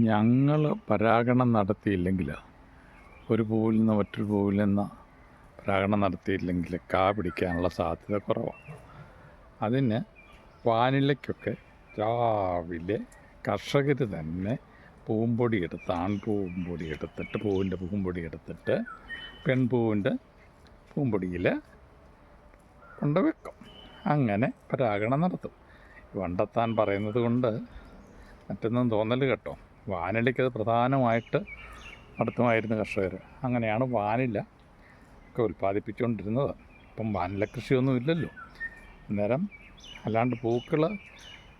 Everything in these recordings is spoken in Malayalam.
ഞങ്ങൾ പരാഗണം നടത്തിയില്ലെങ്കിൽ ഒരു പൂവിൽ നിന്ന് മറ്റൊരു പൂവിൽ നിന്ന് പരാഗണം നടത്തിയില്ലെങ്കിൽ കാ പിടിക്കാനുള്ള സാധ്യത കുറവാണ് അതിന് വാനിലയ്ക്കൊക്കെ രാവിലെ കർഷകർ തന്നെ പൂമ്പൊടി എടുത്ത് ആൺപൂമ്പൊടി എടുത്തിട്ട് പൂവിന്റെ പൂമ്പൊടി എടുത്തിട്ട് പെൺപൂവിന്റെ പൂമ്പൊടിയിൽ കൊണ്ട് വെക്കും അങ്ങനെ പരാഗണം നടത്തും. വണ്ടെത്താൻ പറയുന്നത് കൊണ്ട് മറ്റൊന്നും തോന്നൽ കേട്ടോ. വാനിലയ്ക്കത് പ്രധാനമായിട്ട് നടത്തുമായിരുന്നു കർഷകർ. അങ്ങനെയാണ് വാനില ഒക്കെ ഉൽപ്പാദിപ്പിച്ചുകൊണ്ടിരുന്നത്. ഇപ്പം വാനില കൃഷിയൊന്നും ഇല്ലല്ലോ. അന്നേരം അല്ലാണ്ട് പൂക്കൾ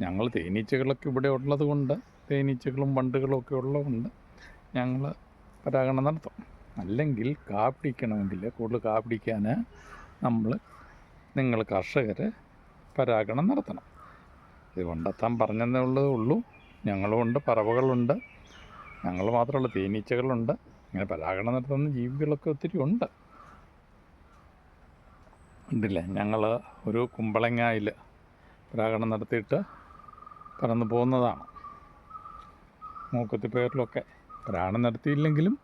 ഞങ്ങൾ തേനീച്ചകളൊക്കെ ഇവിടെ ഉള്ളത് കൊണ്ട് തേനീച്ചകളും വണ്ടുകളും ഒക്കെ ഉള്ളതുകൊണ്ട് ഞങ്ങൾ പരാഗണം നടത്തും. അല്ലെങ്കിൽ കാ പിടിക്കണമെങ്കിൽ കൂടുതൽ കാ പിടിക്കാൻ നമ്മൾ നിങ്ങൾ കർഷകർ പരാഗണം നടത്തണം. ഇത് കൊണ്ടെത്താൻ പറഞ്ഞതേ ഉള്ളൂ. ഞങ്ങളുമുണ്ട് പറവകളുണ്ട്. ഞങ്ങൾ മാത്രമല്ല തേനീച്ചകളുണ്ട്. ഇങ്ങനെ പരാഗണം നടത്തുന്ന ജീവികളൊക്കെ ഒത്തിരി ഉണ്ട്. ഉണ്ടില്ലേ? ഞങ്ങൾ ഒരു കുമ്പളങ്ങായിൽ പരാഗണം നടത്തിയിട്ട് പറന്ന് പോകുന്നതാണ്. മൂക്കത്തി പേരിലൊക്കെ പരാഗണം നടത്തിയില്ലെങ്കിലും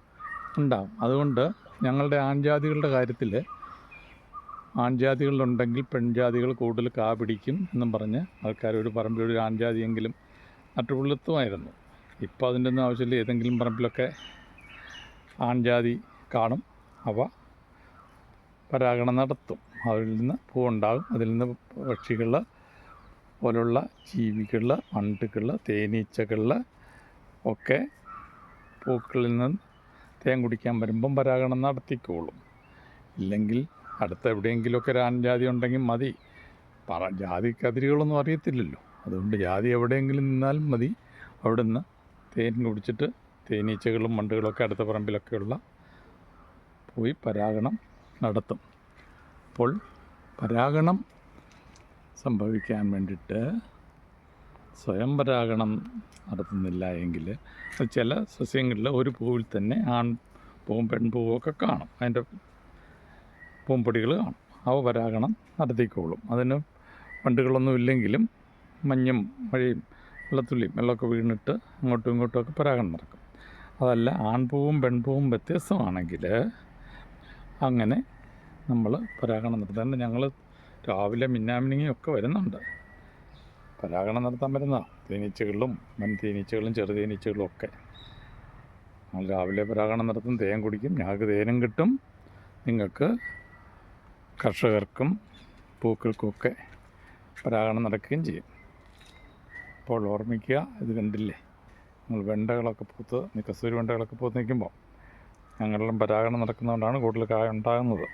ഉണ്ടാവും. അതുകൊണ്ട് ഞങ്ങളുടെ ആൺജാതികളുടെ കാര്യത്തിൽ ആൺജാതികളുണ്ടെങ്കിൽ പെൺജാതികൾ കൂടുതൽ കാ പിടിക്കും എന്നും പറഞ്ഞ് ആൾക്കാർ ഒരു പറമ്പിൽ ആൺജാതിയെങ്കിലും നട്ടുപുള്ളുത്തുമായിരുന്നു ഇപ്പോൾ അതിന്റെ ഒന്നും ആവശ്യമില്ല. ഏതെങ്കിലും പറമ്പിലൊക്കെ ആൺജാതി കാണും. അവ പരാഗണം നടത്തും. അതിൽ നിന്ന് പൂവുണ്ടാകും. അതിൽ നിന്ന് പക്ഷികൾ പോലുള്ള ജീവികൾ വണ്ടുകൾ തേനീച്ചകൾ ഒക്കെ പൂക്കളിൽ നിന്ന് തേൻ കുടിക്കാൻ വരുമ്പം പരാഗണം നടത്തിക്കോളും. ഇല്ലെങ്കിൽ അടുത്ത എവിടെയെങ്കിലുമൊക്കെ ഒരു ആൺജാതി ഉണ്ടെങ്കിൽ മതി. പറ ജാതി കതിരുകളൊന്നും അറിയത്തില്ലല്ലോ. അതുകൊണ്ട് ജാതി എവിടെയെങ്കിലും നിന്നാലും മതി. അവിടുന്ന് തേൻ കുടിച്ചിട്ട് തേനീച്ചകളും മണ്ടുകളൊക്കെ അടുത്ത പറമ്പിലൊക്കെയുള്ള പോയി പരാഗണം നടത്തും. അപ്പോൾ പരാഗണം സംഭവിക്കാൻ വേണ്ടിയിട്ട് സ്വയം പരാഗണം നടത്തുന്നില്ല എങ്കിൽ ചില സസ്യങ്ങളിൽ ഒരു പൂവിൽ തന്നെ ആൺ പൂവും പെൺപൂവും ഒക്കെ കാണും. അതിന്റെ പൂമ്പൊടികൾ കാണും. അവ പരാഗണം നടത്തിക്കോളും. അതിന് വണ്ടുകളൊന്നും ഇല്ലെങ്കിലും മഞ്ഞും മഴയും വെള്ളത്തുള്ളിയും വെള്ളമൊക്കെ വീണിട്ട് അങ്ങോട്ടും ഇങ്ങോട്ടും ഒക്കെ പരാഗണം നടക്കും. അതല്ല ആൺപൂവും പെൺപൂവും വ്യത്യസ്തമാണെങ്കിൽ അങ്ങനെ നമ്മൾ പരാഗണം നടത്തുന്നത് ഞങ്ങൾ രാവിലെ മിന്നാമിനിങ്ങും ഒക്കെ വരുന്നുണ്ട്. പരാഗണം നടത്താൻ വരുന്ന തേനീച്ചകളും വൻ തേനീച്ചകളും ചെറു തേനീച്ചകളും ഒക്കെ. ഞങ്ങൾ രാവിലെ പരാഗണം നടത്തും തേൻ കുടിക്കും. ഞങ്ങൾക്ക് തേനും കിട്ടും. നിങ്ങൾക്ക് കർഷകർക്കും പൂക്കൾക്കുമൊക്കെ പരാഗണം നടക്കുകയും ചെയ്യും. അപ്പോൾ ഓർമ്മിക്കുക ഇത് കണ്ടില്ലേ? നമ്മൾ വെണ്ടകളൊക്കെ പൂത്ത് കസ്തൂരി വെണ്ടകളൊക്കെ പൂത്ത് നിൽക്കുമ്പോൾ ഞങ്ങളെല്ലാം പരാഗണം നടക്കുന്നതുകൊണ്ടാണ് കൂടുതൽ കായ ഉണ്ടാകുന്നത്.